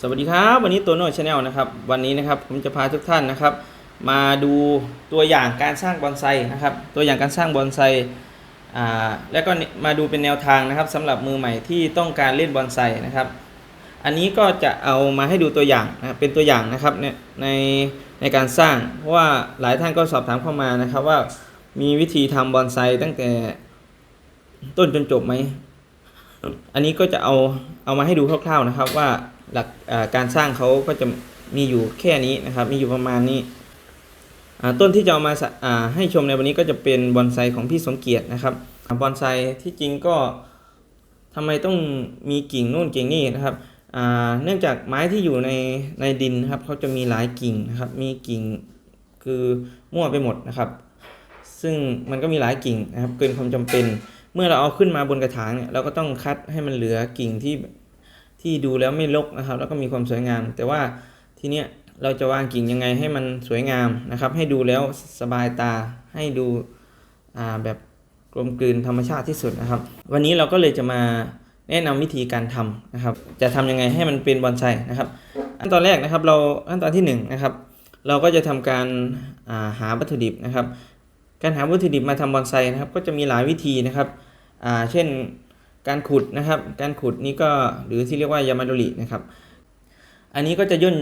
สวัสดีครับวันนี้ตัวโน้ตชาแนลนะครับวันนี้นะครับผมจะพาทุกท่านนะครับ มาดูตัวอย่างการสร้างบอนไซนะครับตัวอย่างการสร้างบอนไซอ่าแล้วก็มาดูเป็นแนวทางนะครับสำหรับมือใหม่ที่ต้องการเล่นบอนไซนะครับ อันนี้ก็จะเอามาให้ดูตัวอย่างนะเป็นตัวอย่างนะครับในในในการสร้างเพราะว่าหลายท่านก็สอบถามเข้ามานะครับว่ามีวิธีทำบอนไซตั้งแต่ต้นจนจบไหมอันนี้ก็จะเอาเอามาให้ดูคร่าวๆนะครับว่า หลักการสร้างเขาก็จะมีอยู่แค่นี้นะครับ มีอยู่ประมาณนี้ต้นที่จะเอามาาให้ชมในวันนี้ก็จะเป็นบอนไซของพี่สมเกียรตินะครับบอนไซที่จริงก็ทำไมต้องมีกิ่งนู่นกิ่งนี่นะครับเนื่องจากไม้ที่อยู่ในในดินนะครับเขาจะมีหลายกิ่งนะครับ มีกิ่งคือมั่วไปหมดนะครับ ซึ่งมันก็มีหลายกิ่งนะครับ เกินความจำเป็น เมื่อเราเอาขึ้นมาบนกระถางเนี่ยเราก็ต้องคัดให้มันเหลือกิ่งที่ ที่ดูแล้วไม่รกนะครับ แล้วก็มีความสวยงาม แต่ว่าทีเนี้ยเราจะวางกิ่งยังไงให้มันสวยงามนะครับ ให้ดูแล้วสบายตาให้ดูแบบกลมกลืนธรรมชาติที่สุดนะครับ วันนี้เราก็เลยจะมาแนะนำวิธีการทำนะครับ จะทำยังไงให้มันเป็นบอนไซนะครับขั้นตอนแรกนะครับเราขั้นตอนที่หนึ่งนะครับเราก็จะทำการาหาวัตถุดิบนะครับ การหาวัตถุดิบมาทำบอนไซนะครับ ก็จะมีหลายวิธีนะครับเช่น การขุดนะครับ การขุดนี้ก็หรือที่เรียกว่ายามาโดรินะครับ อันนี้ก็จะย่น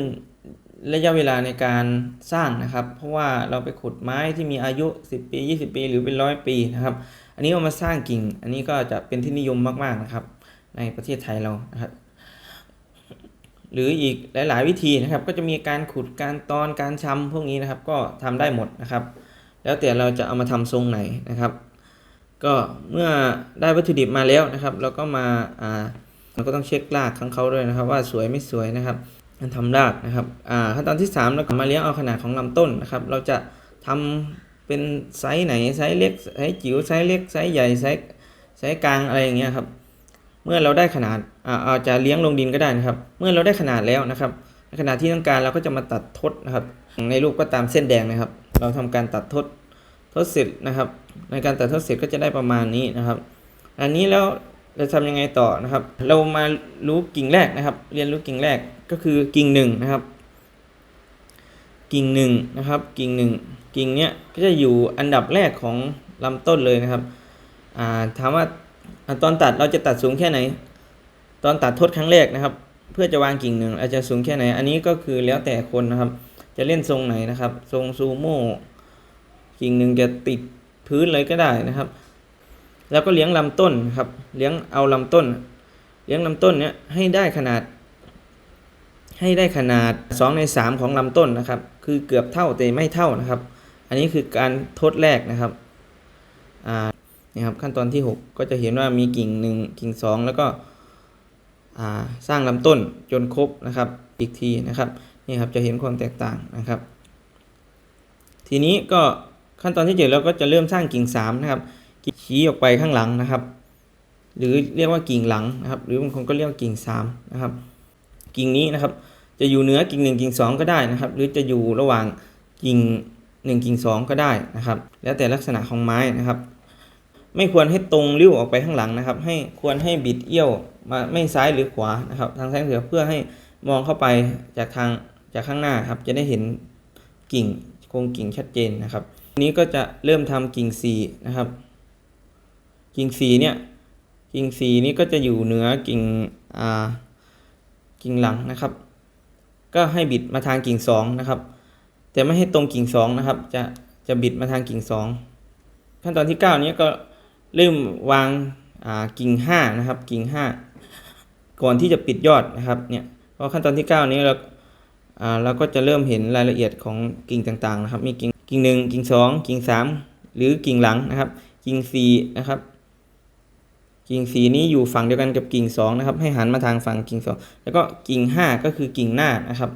ระยะเวลาในการสร้างนะครับ เพราะว่าเราไปขุดไม้ที่มีอายุ 10 ปี 20 ปี หรือเป็นร้อยปีนะครับ อันนี้เอามาสร้างกิ่ง อันนี้ก็จะเป็นที่นิยมมากๆนะครับ ในประเทศไทยเรานะครับ หรืออีกหลาย ๆ วิธีนะครับ ก็จะมีการขุดการตอนการชำพวกนี้นะครับ ก็ทำได้หมดนะครับ แล้วแต่เราจะเอามาทำทรงไหนนะครับ ก็เมื่อได้วัตถุดิบมาแล้วนะครับ เราก็มาอ่าเราก็ต้องเช็ครากของเขาด้วยนะครับ ว่าสวยไม่สวยนะครับการทำรากนะครับอ่าขั้นตอนที่ 3 เราก็มาเลี้ยงเอาขนาดของลำต้นนะครับ เราจะทำเป็นไซส์ไหนไซส์เล็กไซส์จิ๋วไซส์เล็กไซส์ใหญ่ไซส์ไซส์กลางอะไรอย่างเงี้ยครับเมื่อเราได้ขนาดอ่าอาจจะเลี้ยงลงดินก็ได้นะครับ เมื่อเราได้ขนาดแล้วนะครับขนาดที่ต้องการเราก็จะมาตัดทดนะครับ ในรูปก็ตามเส้นแดงนะครับ เราทำการตัดทด ทดเสร็จนะครับ ในการตัดทดเสร็จก็จะได้ประมาณนี้นะครับ อันนี้แล้วเราทำยังไงต่อนะครับ เรามารู้กิ่งแรกนะครับ เรียนรู้กิ่งแรกก็คือกิ่งหนึ่งนะครับ กิ่งหนึ่งนะครับ กิ่งหนึ่งกิ่งเนี้ยก็จะอยู่อันดับแรกของลำต้นเลยนะครับอ่าถามว่าอ่าตอนตัดเราจะตัดสูงแค่ไหน ตอนตัดทดครั้งแรกนะครับ เพื่อจะวางกิ่งหนึ่งอาจจะสูงแค่ไหน อันนี้ก็คือแล้วแต่คนนะครับ จะเล่นทรงไหนนะครับ ทรงซูโม่ กิ่งหนึ่งจะติดพื้นเลยก็ได้นะครับ แล้วก็เลี้ยงลำต้นครับ เลี้ยงเอาลำต้น เลี้ยงลำต้นเนี้ยให้ได้ขนาด ให้ได้ขนาด 2 ใน 3 ของลำต้นนะครับ คือเกือบเท่าแต่ไม่เท่านะครับ อันนี้คือการทดแรกนะครับอ่านี่ครับขั้นตอนที่ 6 ก็จะเห็นว่ามีกิ่งหนึ่งกิ่งสองแล้วก็อ่าสร้างลำต้นจนครบนะครับ อีกทีนะครับนี่ครับจะเห็นความแตกต่างนะครับ ทีนี้ก็ ขั้นตอนที่เจ็ดเราก็จะเริ่มสร้างกิ่งสามนะครับชี้ออกไปข้างหลังนะครับ หรือเรียกว่ากิ่งหลังนะครับ หรือบางคนก็เรียกกิ่งสามนะครับ กิ่งนี้นะครับ จะอยู่เหนือกิ่งหนึ่งกิ่งสองก็ได้นะครับ หรือจะอยู่ระหว่างกิ่งหนึ่งกิ่งสองก็ได้นะครับ แล้วแต่ลักษณะของไม้นะครับ ไม่ควรให้ตรงริ้วออกไปข้างหลังนะครับ ให้ควรให้บิดเอี้ยวมาไม่ซ้ายหรือขวานะครับ ทางซ้ายหรือเพื่อให้มองเข้าไปจากทางจากข้างหน้าครับ จะได้เห็นกิ่งโครงกิ่งชัดเจนนะครับ นี้ก็จะเริ่มทำกิ่งสีนะครับ กิ่งสีเนี่ยกิ่งสีนี้ก็จะอยู่เหนือกิ่งอ่ากิ่งหลังนะครับ ก็ให้บิดมาทางกิ่งสองนะครับ แต่ไม่ให้ตรงกิ่งสองนะครับ จะจะบิดมาทางกิ่งสองขั้นตอนที่เก้านี้ก็เริ่มวางอ่ากิ่งห้านะครับ กิ่งห้าก่อนที่จะปิดยอดนะครับเนี่ยพอขั้นตอนที่เก้านี้เราอ่าเราก็จะเริ่มเห็นรายละเอียดของกิ่งต่างๆนะครับ มีกิ่ง กิ่งหนึ่งกิ่งสองกิ่งสามหรือกิ่งหลังนะครับ กิ่งสี่นะครับ กิ่งสี่นี้อยู่ฝั่งเดียวกันกับกิ่งสองนะครับ ให้หันมาทางฝั่งกิ่งสองแล้วก็กิ่งห้าก็คือกิ่งหน้านะครับ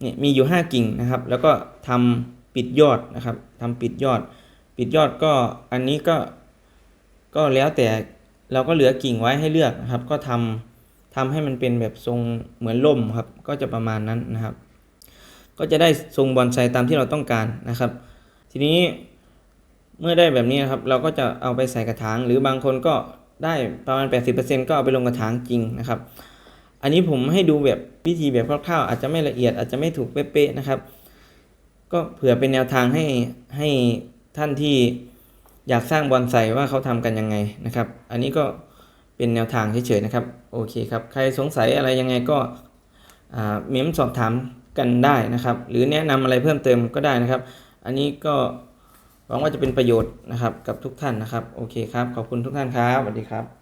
เนี่ยมีอยู่ห้ากิ่งนะครับ แล้วก็ทำปิดยอดนะครับทำปิดยอด ปิดยอดก็อันนี้ก็ก็แล้วแต่เราก็เหลือกิ่งไว้ให้เลือกนะครับ ก็ทำทำให้มันเป็นแบบทรงเหมือนล่มครับ ก็จะประมาณนั้นนะครับ ก็จะได้ทรงบอนไซตามที่เราต้องการนะครับ ทีนี้เมื่อได้แบบนี้นะครับ เราก็จะเอาไปใส่กระถาง หรือบางคนก็ได้ประมาณ 80%ก็เอาไปลงกระถางจริงนะครับ อันนี้ผมให้ดูแบบวิธีแบบคร่าวๆอาจจะไม่ละเอียดอาจจะไม่ถูกเป๊ะๆนะครับ ก็เผื่อเป็นแนวทางให้ให้ท่านที่อยากสร้างบอนไซว่าเขาทำกันยังไงนะครับ อันนี้ก็เป็นแนวทางเฉยๆนะครับ โอเคครับ ใครสงสัยอะไรยังไงก็เมมสอบถาม กันได้นะครับ หรือแนะนำอะไรเพิ่มเติมก็ได้นะครับ อันนี้ก็หวังว่าจะเป็นประโยชน์นะครับกับทุกท่านนะครับ โอเคครับ ขอบคุณทุกท่านครับสวัสดีครับ